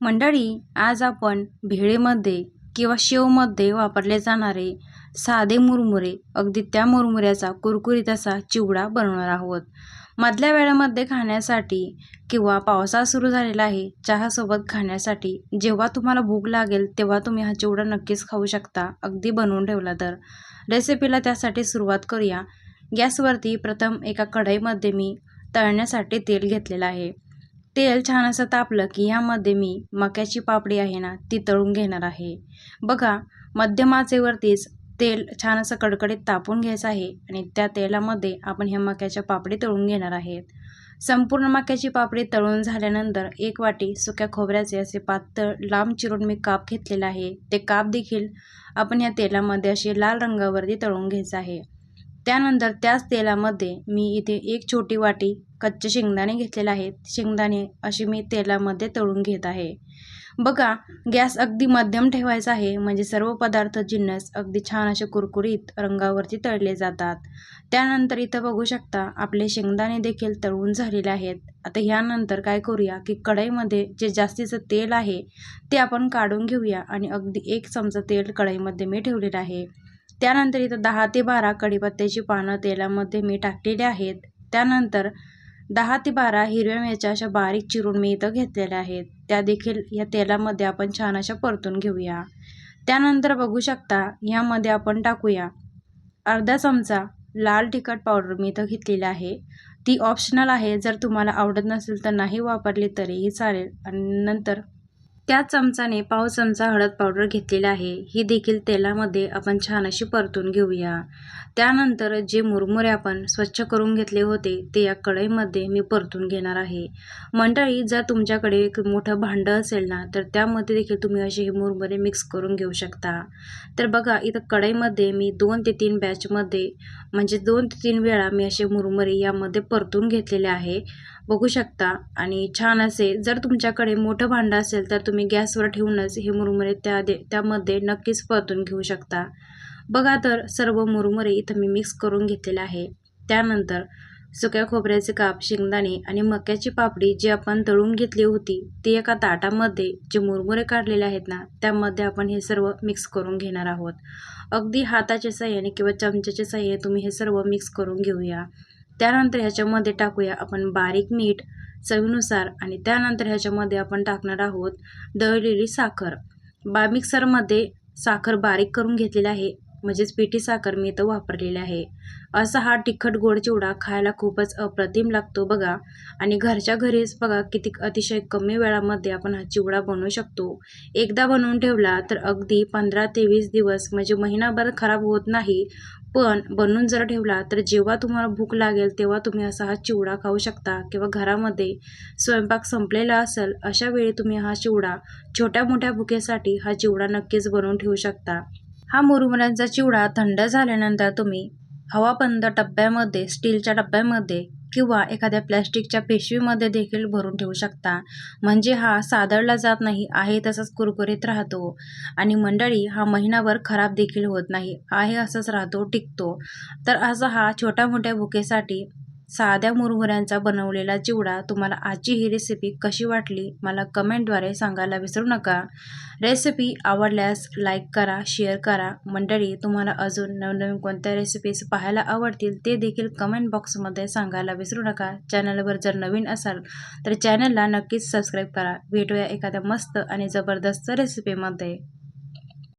मंडळी आज आपण भेळेमध्ये किंवा शेवमध्ये वापरले जाणारे साधे मुरमुरे अगदी त्या मुरमुऱ्याचा कुरकुरीत असा चिवडा बनवणार आहोत. मधल्या वेळामध्ये खाण्यासाठी किंवा पावसाळा सुरू झालेला आहे चहासोबत खाण्यासाठी जेव्हा तुम्हाला भूक लागेल तेव्हा तुम्ही हा चिवडा नक्कीच खाऊ शकता. अगदी बनवून ठेवला तर. रेसिपीला त्यासाठी सुरुवात करूया. गॅसवरती प्रथम एका कढईमध्ये मी तळण्यासाठी तेल घेतलेलं आहे. तेल छान असं तापलं की ह्यामध्ये मी मक्याची पापडी आहे ना ती तळून घेणार आहे. बघा मध्यम आचेवरतीच तेल छान असं कडकडीत तापून घ्यायचं आहे आणि त्या तेलामध्ये आपण ह्या मक्याच्या पापडी तळून घेणार आहेत. संपूर्ण मक्याची पापडी तळून झाल्यानंतर एक वाटी सुक्या खोबऱ्याचे असे पातळ लांब चिरून मी काप घेतलेला आहे. ते काप देखील आपण या तेलामध्ये असे लाल रंगावरती तळून घ्यायचं आहे. त्यानंतर त्याच तेलामध्ये मी इथे एक छोटी वाटी कच्चे शेंगदाणे घेतलेले आहेत. शेंगदाणे असे मी तेलामध्ये तळून घेत आहे. बघा गॅस अगदी मध्यम ठेवायचा आहे. म्हणजे सर्व पदार्थ जिन्नस अगदी छान असे कुरकुरीत रंगावरती तळले जातात. त्यानंतर इथं बघू शकता आपले शेंगदाणे देखील तळून झालेले आहेत. आता ह्यानंतर काय करूया की कढईमध्ये जे जास्तीचं तेल आहे ते आपण काढून घेऊया आणि अगदी एक चमचा तेल कढईमध्ये मी ठेवलेलं आहे. त्यानंतर इथं दहा ते बारा कढीपत्त्याची पानं तेलामध्ये मी टाकलेली आहेत. त्यानंतर दहा ते बारा हिरव्या मिरच्या अशा बारीक चिरून मी इथं घेतलेल्या आहेत. त्या देखील या तेलामध्ये आपण छान अशा परतून घेऊया. त्यानंतर बघू शकता ह्यामध्ये आपण टाकूया. अर्धा चमचा लाल तिखट पावडर मी इथं घेतलेली आहे. ती ऑप्शनल आहे. जर तुम्हाला आवडत नसेल तर नाही वापरली तरीही चालेल. आणि नंतर त्या चमचाने पाव चमचा हळद पावडर घेतलेला आहे. ही देखील तेलामध्ये आपण छान अशी परतून घेऊया. त्यानंतर जे मुरमुरे आपण स्वच्छ करून घेतले होते ते या कढईमध्ये मी परतून घेणार आहे. मंडळी जर तुमच्याकडे एक मोठं भांडं असेल ना तर त्यामध्ये देखील तुम्ही असे हे मुरमुरे मिक्स करून घेऊ शकता. तर बघा इथं कढईमध्ये मी दोन ते तीन बॅचमध्ये म्हणजे दोन ते तीन वेळा मी असे मुरमुरे यामध्ये परतून घेतलेले आहे. बघू शकता आणि छान असे जर तुमच्याकडे मोठं भांडं असेल तर तुम्ही गॅसवर ठेवूनच हे मुरमुरे त्या दे त्यामध्ये नक्कीच परतून घेऊ शकता. बघा तर सर्व मुरमुरे इथं मी मिक्स करून घेतलेले आहे. त्यानंतर सुक्या खोबऱ्याचे काप शेंगदाणे आणि मक्याची पापडी जी आपण तळून घेतली होती ती एका ताटामध्ये जे मुरमुरे काढलेले आहेत ना त्यामध्ये आपण हे सर्व मिक्स करून घेणार आहोत. अगदी हाताच्या साह्याने किंवा चमच्याच्या साह्याने तुम्ही हे सर्व मिक्स करून घेऊया. त्यानंतर ह्याच्यामध्ये टाकूया आपण बारीक मीठ चवीनुसार आणि त्यानंतर ह्याच्यामध्ये आपण टाकणार आहोत दळलेली साखर. बा मिक्सरमध्ये साखर बारीक करून घेतलेली आहे. म्हणजेच पिठी साखर मी इथं वापरलेली आहे. असा हा तिखट गोड चिवडा खायला खूपच अप्रतिम लागतो बघा. आणि घरच्या घरीच बघा किती अतिशय कमी वेळामध्ये आपण हा चिवडा बनवू शकतो. एकदा बनवून ठेवला तर अगदी पंधरा ते वीस दिवस म्हणजे महिनाभर खराब होत नाही. पण बनवून जर ठेवला तर जेव्हा तुम्हाला भूक लागेल तेव्हा तुम्ही असा हा चिवडा खाऊ शकता किंवा घरामध्ये स्वयंपाक संपलेला असेल अशा वेळी तुम्ही हा चिवडा छोट्या मोठ्या भुकेसाठी हा चिवडा नक्कीच बनवून ठेवू शकता. हा मुरमुऱ्यांचा चिवडा थंड झाल्यानंतर तुम्ही हवाबंद डब्यामध्ये स्टीलच्या डब्यामध्ये किंवा एखाद्या प्लॅस्टिकच्या पिशवीमध्ये देखील भरून ठेवू शकता. म्हणजे हा सादळला जात नाही आहे तसंच कुरकुरीत राहतो. आणि मंडळी हा महिनाभर खराब देखील होत नाही आहे असंच राहतो टिकतो. तर असा हा छोट्या मोठ्या बुकेसाठी साध्या मुरमुऱ्यांचा बनवलेला चिवडा तुम्हाला आजची ही रेसिपी कशी वाटली मला कमेंटद्वारे सांगायला विसरू नका. रेसिपी आवडल्यास लाईक करा शेअर करा. मंडळी तुम्हाला अजून नवनवीन कोणत्या रेसिपीज पाहायला आवडतील ते देखील कमेंट बॉक्समध्ये सांगायला विसरू नका. चॅनलवर जर नवीन असाल तर चॅनलला नक्कीच सबस्क्राईब करा. भेटूया एखाद्या मस्त आणि जबरदस्त रेसिपीमध्ये